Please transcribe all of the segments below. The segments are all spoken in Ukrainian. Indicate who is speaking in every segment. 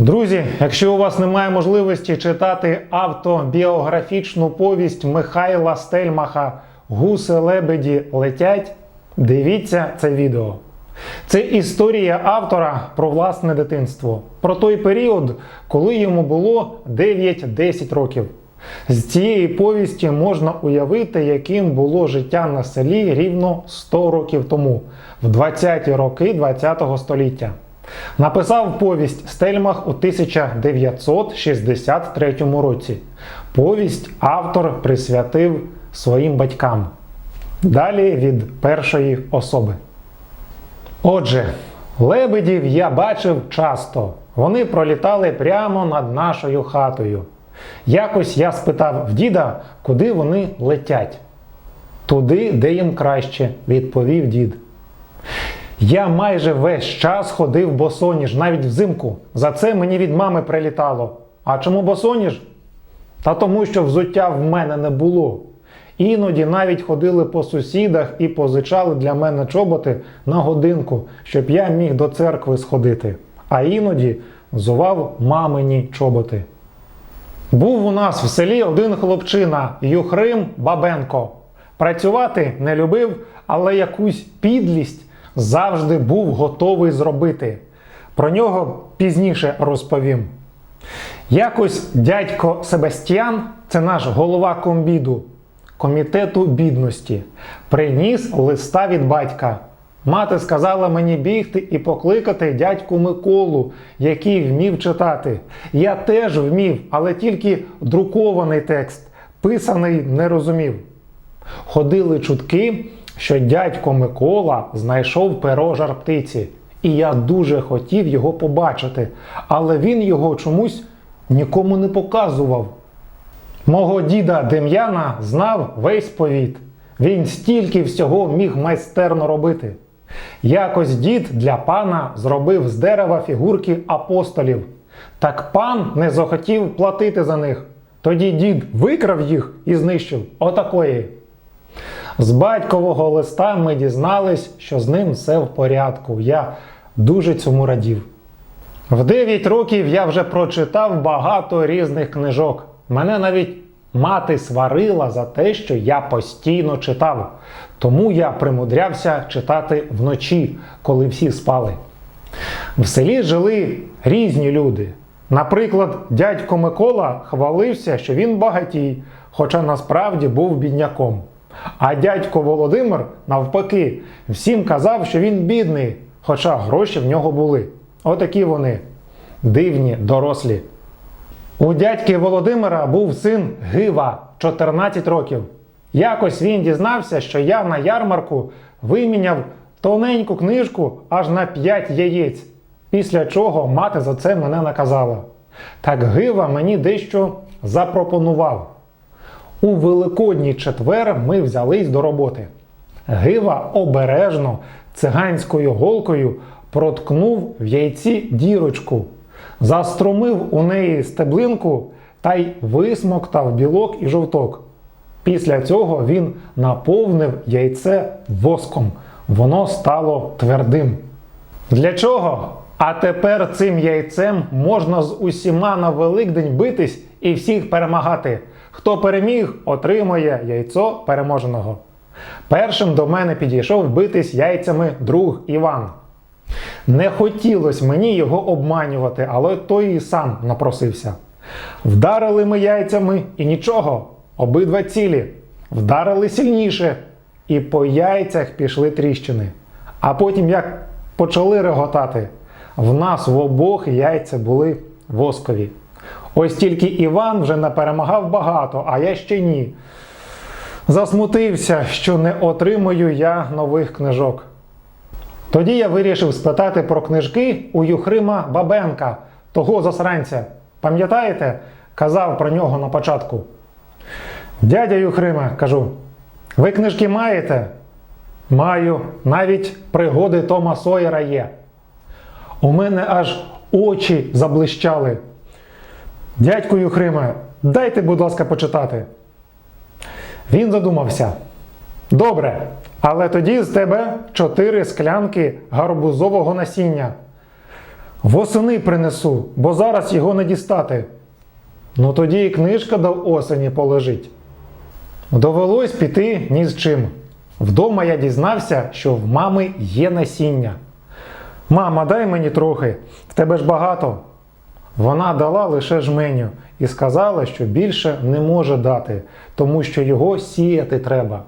Speaker 1: Друзі, якщо у вас немає можливості читати автобіографічну повість Михайла Стельмаха Гуси лебеді летять, дивіться це відео. Це історія автора про власне дитинство, про той період, коли йому було 9-10 років. З цієї повісті можна уявити, яким було життя на селі рівно 100 років тому, в 20-ті роки ХХ століття. Написав повість Стельмах у 1963 році. Повість автор присвятив своїм батькам. Далі від першої особи. Отже, лебедів я бачив часто. Вони пролітали прямо над нашою хатою. Якось я спитав в діда, куди вони летять. Туди, де їм краще, відповів дід. Я майже весь час ходив босоніж, навіть взимку. За це мені від мами прилітало. А чому босоніж? Та тому, що взуття в мене не було. Іноді навіть ходили по сусідах і позичали для мене чоботи на годинку, щоб я міг до церкви сходити. А іноді взував мамині чоботи. Був у нас в селі один хлопчина Юхрим Бабенко. Працювати не любив, але якусь підлість завжди був готовий зробити. Про нього пізніше розповім. Якось дядько Себастьян, це наш голова комбіду, комітету бідності, приніс листа від батька. Мати сказала мені бігти і покликати дядьку Миколу, який вмів читати. Я теж вмів, але тільки друкований текст, писаний не розумів. Ходили чутки, що дядько Микола знайшов перо жар птиці, і я дуже хотів його побачити, але він його чомусь нікому не показував. Мого діда Дем'яна знав весь повіт. Він стільки всього міг майстерно робити. Якось дід для пана зробив з дерева фігурки апостолів. Так пан не захотів платити за них. Тоді дід викрав їх і знищив. Отакої. З батькового листа ми дізнались, що з ним все в порядку. Я дуже цьому радів. В 9 років я вже прочитав багато різних книжок. Мене навіть мати сварила за те, що я постійно читав. Тому я примудрявся читати вночі, коли всі спали. В селі жили різні люди. Наприклад, дядько Микола хвалився, що він багатій, хоча насправді був бідняком. А дядько Володимир, навпаки, всім казав, що він бідний, хоча гроші в нього були. Отакі вони дивні, дорослі. У дядьки Володимира був син Гива 14 років. Якось він дізнався, що я на ярмарку виміняв тоненьку книжку аж на 5 яєць, після чого мати за це мене наказала. Так Гива мені дещо запропонував. У Великодній четвер ми взялись до роботи. Гива обережно циганською голкою проткнув в яйці дірочку, застромив у неї стеблинку та й висмоктав білок і жовток. Після цього він наповнив яйце воском. Воно стало твердим. Для чого? А тепер цим яйцем можна з усіма на Великдень битись і всіх перемагати. Хто переміг, отримує яйцо переможеного. Першим до мене підійшов битись яйцями друг Іван. Не хотілося мені його обманювати, але той і сам напросився. Вдарили ми яйцями і нічого, обидва цілі. Вдарили сильніше, і по яйцях пішли тріщини. А потім як почали реготати, в нас в обох яйця були воскові. Ось тільки Іван вже не перемагав багато, а я ще ні. Засмутився, що не отримую я нових книжок. Тоді я вирішив спитати про книжки у Юхрима Бабенка, того засранця. Пам'ятаєте, казав про нього на початку. Дядя Юхриме, кажу, ви книжки маєте? Маю, навіть пригоди Тома Сойера є. У мене аж очі заблищали. Дядьку Юхриме, дайте, будь ласка, почитати. Він задумався. Добре, але тоді з тебе чотири склянки гарбузового насіння. Восени принесу, бо зараз його не дістати. Ну тоді і книжка до осені полежить. Довелось піти ні з чим. Вдома я дізнався, що в мами є насіння. Мама, дай мені трохи, в тебе ж багато. Вона дала лише жменю і сказала, що більше не може дати, тому що його сіяти треба.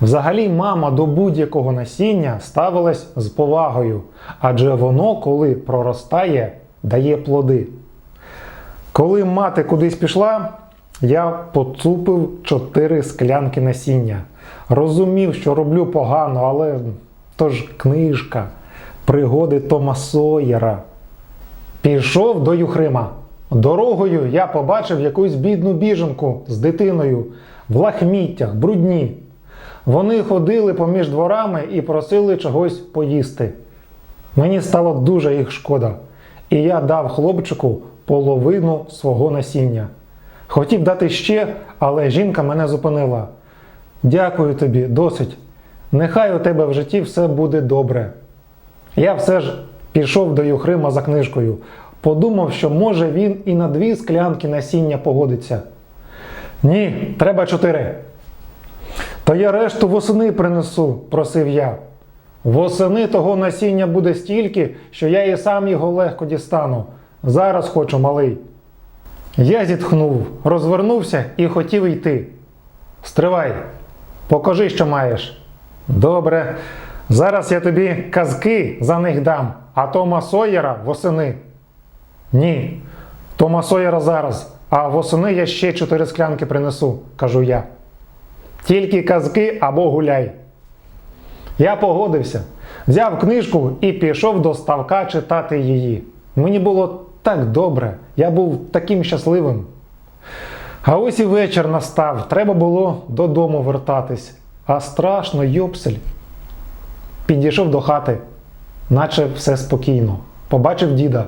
Speaker 1: Взагалі, мама до будь-якого насіння ставилась з повагою, адже воно, коли проростає, дає плоди. Коли мати кудись пішла, я поцупив чотири склянки насіння. Розумів, що роблю погано, але то ж книжка, пригоди Тома Сойера. Пішов до Юхрима. Дорогою я побачив якусь бідну біженку з дитиною в лахміттях, брудні. Вони ходили поміж дворами і просили чогось поїсти. Мені стало дуже їх шкода, і я дав хлопчику половину свого насіння. Хотів дати ще, але жінка мене зупинила. Дякую тобі, досить. Нехай у тебе в житті все буде добре. Я все ж пішов до Юхрима за книжкою. Подумав, що може він і на дві склянки насіння погодиться. Ні, треба чотири. Та я решту восени принесу, просив я. Восени того насіння буде стільки, що я і сам його легко дістану. Зараз хочу, малий. Я зітхнув, розвернувся і хотів йти. Стривай, покажи, що маєш. Добре, зараз я тобі казки за них дам, а Тома Сойера восени. Ні, Тома Сойера зараз, а восени я ще чотири склянки принесу, кажу я. Тільки казки або гуляй. Я погодився, взяв книжку і пішов до ставка читати її. Мені було так добре, я був таким щасливим. А ось і вечір настав, треба було додому вертатись. А страшно, йопсель. Підійшов до хати, наче все спокійно. Побачив діда.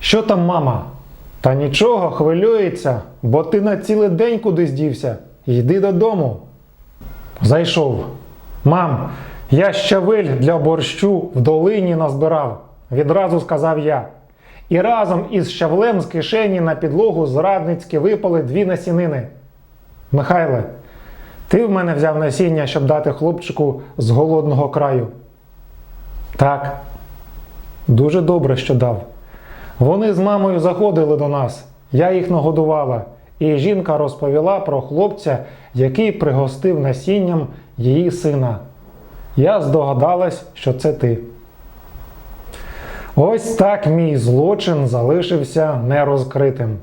Speaker 1: Що там, мама? Та нічого, хвилюється, бо ти на цілий день кудись дівся. Йди додому. Зайшов. Мам, я щавель для борщу в долині назбирав, відразу сказав я. І разом із щавлем з кишені на підлогу зрадницьки випали дві насінини. Михайле, ти в мене взяв насіння, щоб дати хлопчику з голодного краю. Так, дуже добре, що дав. Вони з мамою заходили до нас, я їх нагодувала, і жінка розповіла про хлопця, який пригостив насінням її сина. Я здогадалась, що це ти. Ось так мій злочин залишився нерозкритим.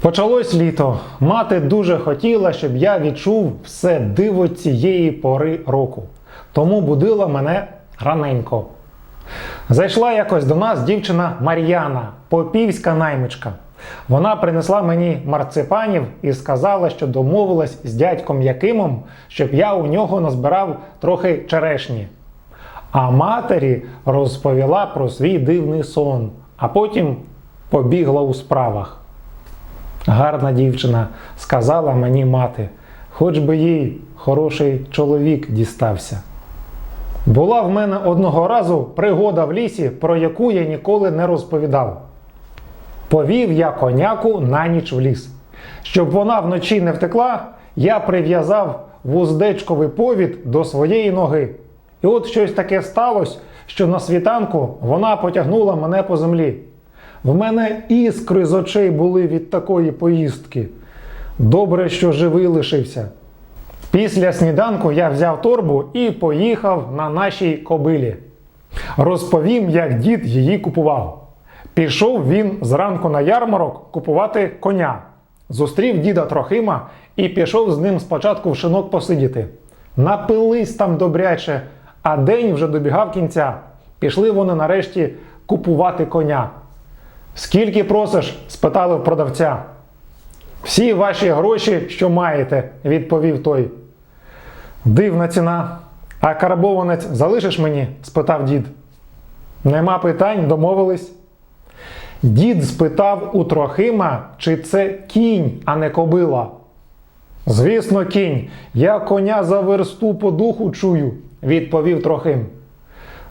Speaker 1: Почалось літо. Мати дуже хотіла, щоб я відчув все диво цієї пори року. Тому будила мене раненько. Зайшла якось до нас дівчина Мар'яна, попівська наймичка. Вона принесла мені марципанів і сказала, що домовилась з дядьком Якимом, щоб я у нього назбирав трохи черешні. А матері розповіла про свій дивний сон, а потім побігла у справах. Гарна дівчина, сказала мені мати, хоч би їй хороший чоловік дістався. Була в мене одного разу пригода в лісі, про яку я ніколи не розповідав. Повів я коняку на ніч в ліс. Щоб вона вночі не втекла, я прив'язав вуздечковий повід до своєї ноги. І от щось таке сталося, що на світанку вона потягнула мене по землі. В мене іскри з очей були від такої поїздки. Добре, що живий лишився. Після сніданку я взяв торбу і поїхав на нашій кобилі. Розповім, як дід її купував. Пішов він зранку на ярмарок купувати коня. Зустрів діда Трохима і пішов з ним спочатку в шинок посидіти. Напились там добряче, а день вже добігав кінця. Пішли вони нарешті купувати коня. Скільки просиш? спитали в продавця. Всі ваші гроші, що маєте, відповів той. Дивна ціна. А карбованець залишиш мені? спитав дід. Нема питань, домовились. Дід спитав у Трохима, чи це кінь, а не кобила. Звісно, кінь. Я коня за версту по духу чую, відповів Трохим.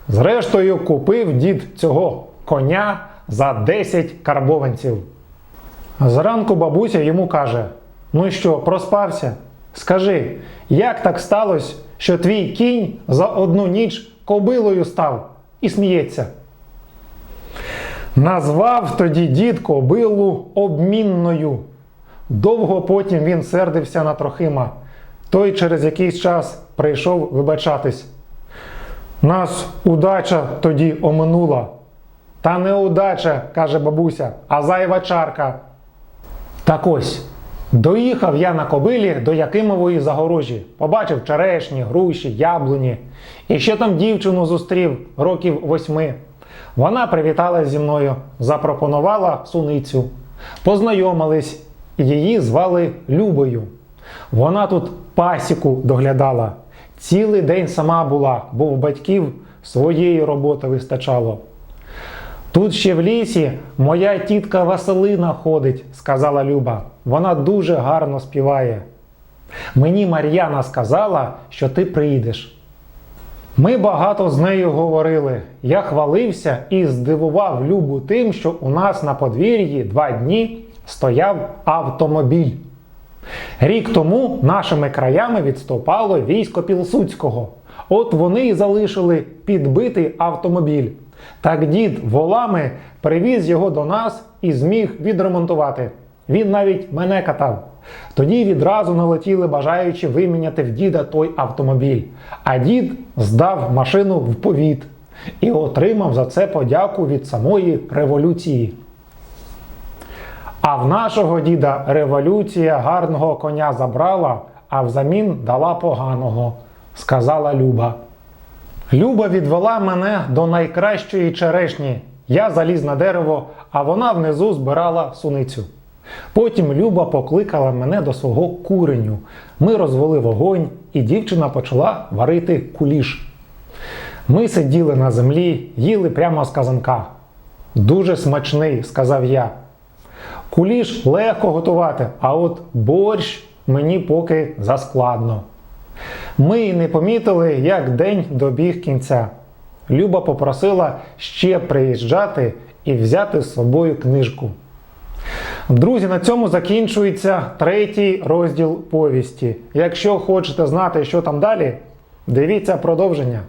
Speaker 1: Зрештою, купив дід цього коня за 10 карбованців. Зранку бабуся йому каже: Ну що, проспався? Скажи, як так сталося, що твій кінь за одну ніч кобилою став і сміється? Назвав тоді дід кобилу обмінною. Довго потім він сердився на Трохима. Той через якийсь час прийшов вибачатись. Нас удача тоді оминула. Та не удача, каже бабуся, а зайва чарка. Так ось, доїхав я на кобилі до Якимової загорожі, побачив черешні, груші, яблуні. І ще там дівчину зустрів років восьми. Вона привіталась зі мною, запропонувала суницю. Познайомились, її звали Любою. Вона тут пасіку доглядала. Цілий день сама була, бо в батьків своєї роботи вистачало. Тут ще в лісі моя тітка Василина ходить, сказала Люба. Вона дуже гарно співає. Мені Мар'яна сказала, що ти прийдеш. Ми багато з нею говорили. Я хвалився і здивував Любу тим, що у нас на подвір'ї два дні стояв автомобіль. Рік тому нашими краями відступало військо Пілсудського. От вони й залишили підбитий автомобіль. Так дід волами привіз його до нас і зміг відремонтувати. Він навіть мене катав. Тоді відразу налетіли бажаючи виміняти в діда той автомобіль. А дід здав машину в повіт і отримав за це подяку від самої революції. А в нашого діда революція гарного коня забрала, а взамін дала поганого, сказала Люба. Люба відвела мене до найкращої черешні. Я заліз на дерево, а вона внизу збирала суницю. Потім Люба покликала мене до свого куреню. Ми розвели вогонь, і дівчина почала варити куліш. Ми сиділи на землі, їли прямо з казанка. Дуже смачний, сказав я. Куліш легко готувати, а от борщ мені поки заскладно. Ми не помітили, як день добіг кінця. Люба попросила ще приїжджати і взяти з собою книжку. Друзі, на цьому закінчується третій розділ повісті. Якщо хочете знати, що там далі, дивіться продовження.